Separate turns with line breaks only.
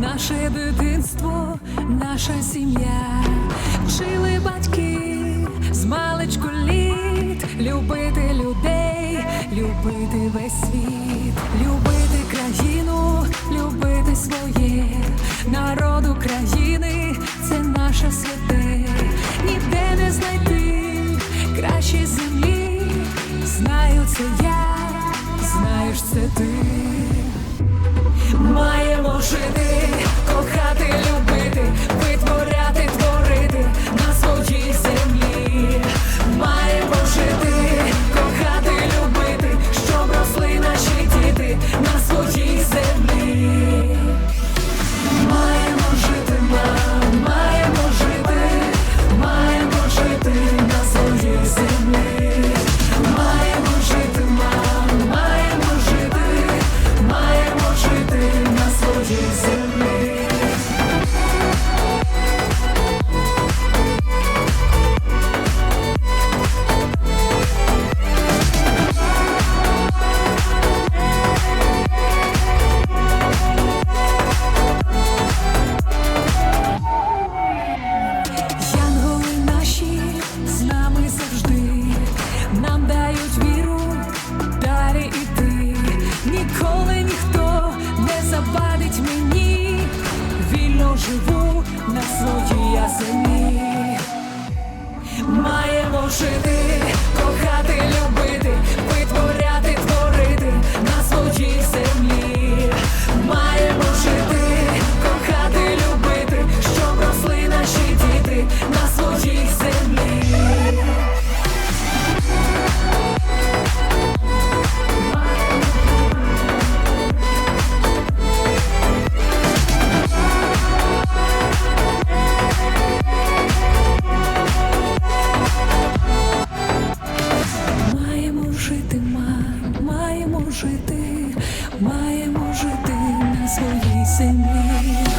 наше дитинство, наша сім'я, вчили батьки з маличку літ, любити людей, любити весь світ, любити країну, любити своє, народ України, це наше святе, ніде не знайти кращі землі. Знаю, це я, знаєш, це ти. really живу на своїй землі. Маємо жити, жити, маємо жити на своїй землі.